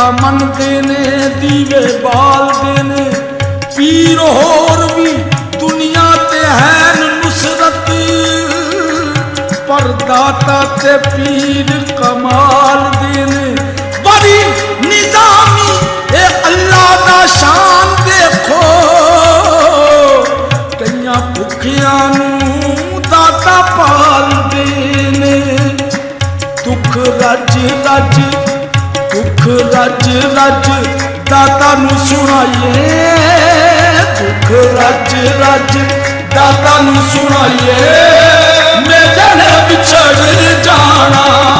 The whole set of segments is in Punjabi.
ਮੰਨਤਾ ਮੰਨਦੇ ਨੇ ਦੀਵੇ ਬਾਲਦੇ ਨੇ। ਪੀਰ ਹੋਰ ਵੀ ਦੁਨੀਆ ਤੇ ਹੈ ਨੁਸਰਤ। ਪਰ ਦਾਤਾ ਤੇ ਪੀਰ ਕਮਾਲ ਦੇ ਨੇ। ਬੜੀ ਨਿਜ਼ਾਮੀ, ਇਹ ਅੱਲਾ ਦਾ ਸ਼ਾਨ ਦੇਖੋ। ਕਈਆਂ ਭੁੱਖਿਆਂ ਨੂੰ ਦਾਤਾ ਪਾਲਦੇ ਨੇ। ਦੁੱਖ ਰੱਜ ਰੱਜ ਦੁੱਖ ਰੱਜ ਰੱਜ ਦਾਤਾ ਨੂੰ ਸੁਣਾਈਏ। ਦੁੱਖ ਰੱਜ ਰੱਜ ਦਾਤਾ ਨੂੰ ਸੁਣਾਈਏ। ਮੇਰੇ ਨੇ ਵਿਛੜ ਜਾਣਾ।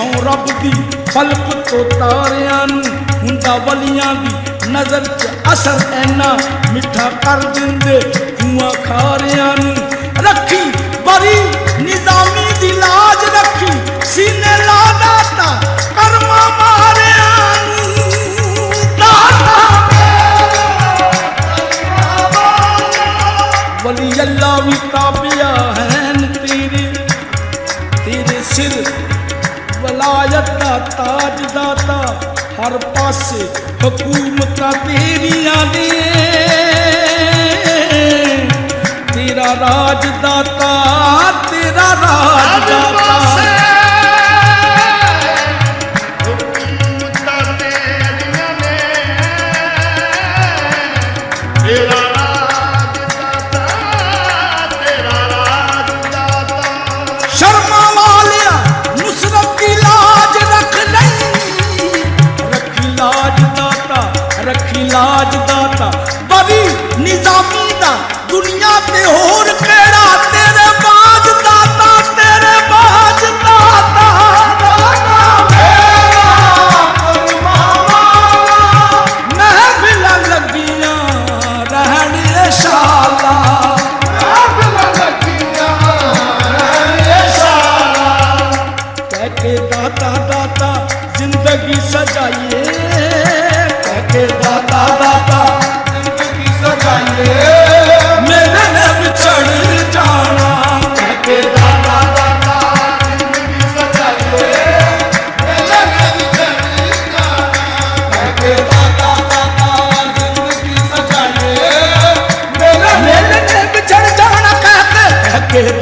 ਸੌ ਰੱਬ ਦੀ ਬਲਕ ਤੋਂ ਤਾਰਿਆਂ ਨੂੰ, ਹੁੰਦਾ ਬਲੀਆਂ ਦੀ ਨਜ਼ਰ 'ਚ ਅਸਰ ਐਨਾ ਮਿੱਠਾ ਕਰ ਦਿੰਦੇ ਖੂਆ ਖਾਰਿਆਂ ਨੂੰ। ਰੱਖੀ ਬਰੀ ਨਿਜ਼ਾਮੀ ਦੀ ਲਾਜ ਰੱਖੀ, ਸੀਨੇ ਲਾ ਦਾਤਾ ਕਰਮਾ ਮਾਰਿਆਂ ਨੂੰ। ਦਾਤਾ ਵੀ ਕਾਬਿਆ ਹੈ। ਤੇਰਾ ਤਾਜ ਦਾਤਾ ਹਰ ਪਾਸੇ ਹਕੂਮਤਾਂ ਤੇਰੀਆਂ ਨੇ ਤੇਰਾ ਰਾਜ ਦਾਤਾ ਤੇਰਾ ਰਾਜ ਦਾਤਾ ਦੁਨੀਆ ਤੇ ਹੋਰ ਕਹਿ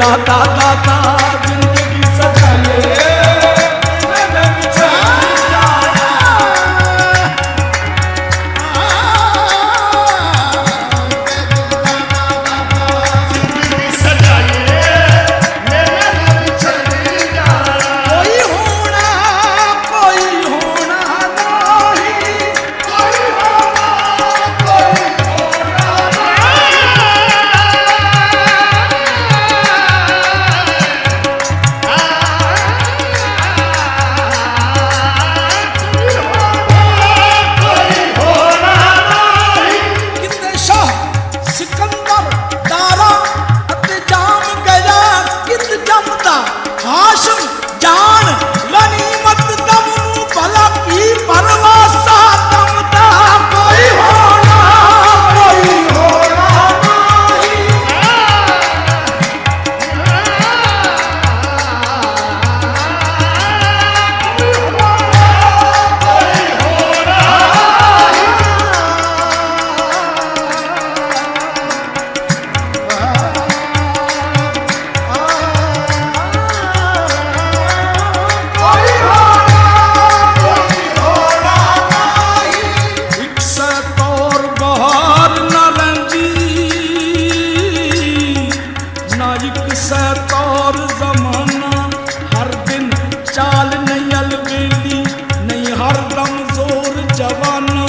না দাদা ਨਾਜ਼ੁਕ ਸੈ ਤੌਰ ਜ਼ਮਾਨਾ, ਹਰ ਦਿਨ ਚਾਲ ਨਹੀਂ ਅਲਵੇਲੀ ਨਹੀਂ ਹਰ ਦਮ ਜ਼ੋਰ ਜਵਾਨਾ।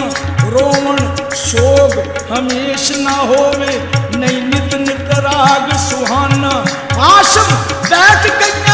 ਰੋਵਣ ਸ਼ੋਗ ਹਮੇਸ਼ ਨਾ ਹੋਵੇ, ਨਹੀਂ ਨਿਤ ਨਿਤ ਰਾਗ ਸੁਹਾਨਾ। ਆਸ਼ਮ ਬੈਠ ਗਈਆਂ